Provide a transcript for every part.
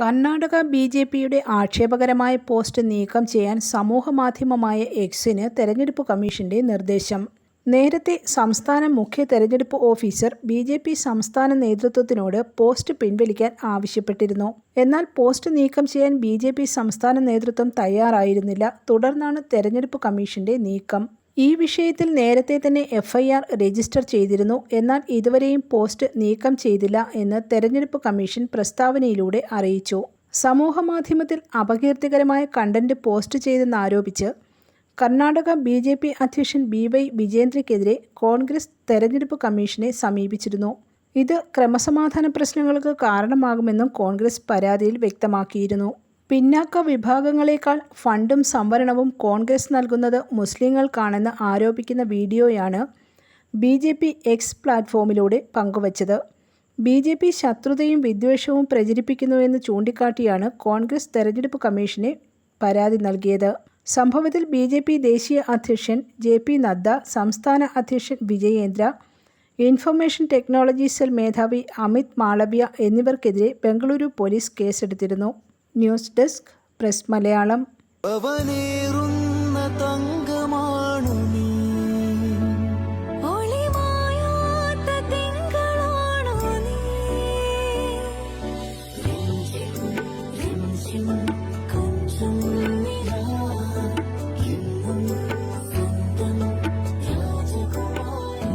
Karnataka B J പിയുടെ ആക്ഷേപകരമായ post നീക്കം ചെയ്യാൻ സമൂഹമാധ്യമമായ എക്സിന് തെരഞ്ഞെടുപ്പ് കമ്മീഷന്റെ നിർദ്ദേശം. നേരത്തെ സംസ്ഥാന മുഖ്യ തെരഞ്ഞെടുപ്പ് ഓഫീസർ ബി ജെ പി സംസ്ഥാന നേതൃത്വത്തിനോട് പോസ്റ്റ് പിൻവലിക്കാൻ ആവശ്യപ്പെട്ടിരുന്നു. എന്നാൽ പോസ്റ്റ് നീക്കം ചെയ്യാൻ ബി ജെ പി സംസ്ഥാന നേതൃത്വം തയ്യാറായിരുന്നില്ല. തുടർന്നാണ് തെരഞ്ഞെടുപ്പ് കമ്മീഷന്റെ നീക്കം. ഈ വിഷയത്തിൽ നേരത്തെ തന്നെ എഫ്ഐആർ രജിസ്റ്റർ ചെയ്തിരുന്നു. എന്നാൽ ഇതുവരെയും പോസ്റ്റ് നീക്കം ചെയ്തില്ല എന്ന് തെരഞ്ഞെടുപ്പ് കമ്മീഷൻ പ്രസ്താവനയിലൂടെ അറിയിച്ചു. സമൂഹമാധ്യമത്തിൽ അപകീർത്തികരമായ കണ്ടന്റ് പോസ്റ്റ് ചെയ്തെന്നാരോപിച്ച് കർണാടക ബി ജെ പി അധ്യക്ഷൻ ബി വൈ വിജേന്ദ്രയ്ക്കെതിരെ കോൺഗ്രസ് തെരഞ്ഞെടുപ്പ് കമ്മീഷനെ സമീപിച്ചിരുന്നു. ഇത് ക്രമസമാധാന പ്രശ്നങ്ങൾക്ക് കാരണമാകുമെന്നും കോൺഗ്രസ് പരാതിയിൽ വ്യക്തമാക്കിയിരുന്നു. പിന്നാക്ക വിഭാഗങ്ങളെക്കാൾ ഫണ്ടും സംവരണവും കോൺഗ്രസ് നൽകുന്നത് മുസ്ലിങ്ങൾക്കാണെന്ന് ആരോപിക്കുന്ന വീഡിയോയാണ് ബി ജെ പി എക്സ് പ്ലാറ്റ്ഫോമിലൂടെ പങ്കുവച്ചത്. ബി ജെ പി ശത്രുതയും വിദ്വേഷവും പ്രചരിപ്പിക്കുന്നുവെന്ന് ചൂണ്ടിക്കാട്ടിയാണ് കോൺഗ്രസ് തെരഞ്ഞെടുപ്പ് കമ്മീഷനെ പരാതി നൽകിയത്. സംഭവത്തിൽ ബി ജെ പി ദേശീയ അധ്യക്ഷൻ ജെ പി നദ്ദ സംസ്ഥാന അധ്യക്ഷൻ വിജയേന്ദ്ര ഇൻഫർമേഷൻ ടെക്നോളജി സെൽ മേധാവി അമിത് മാളവ്യ എന്നിവർക്കെതിരെ ബംഗളൂരു പോലീസ് കേസെടുത്തിരുന്നു. ന്യൂസ് ഡെസ്ക് പ്രസ് മലയാളം തങ്കമാണു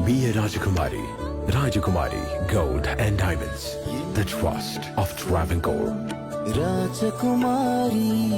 Be a Rajakumari. Rajakumari Gold and Diamonds. The trust of Travancore. Rajakumari.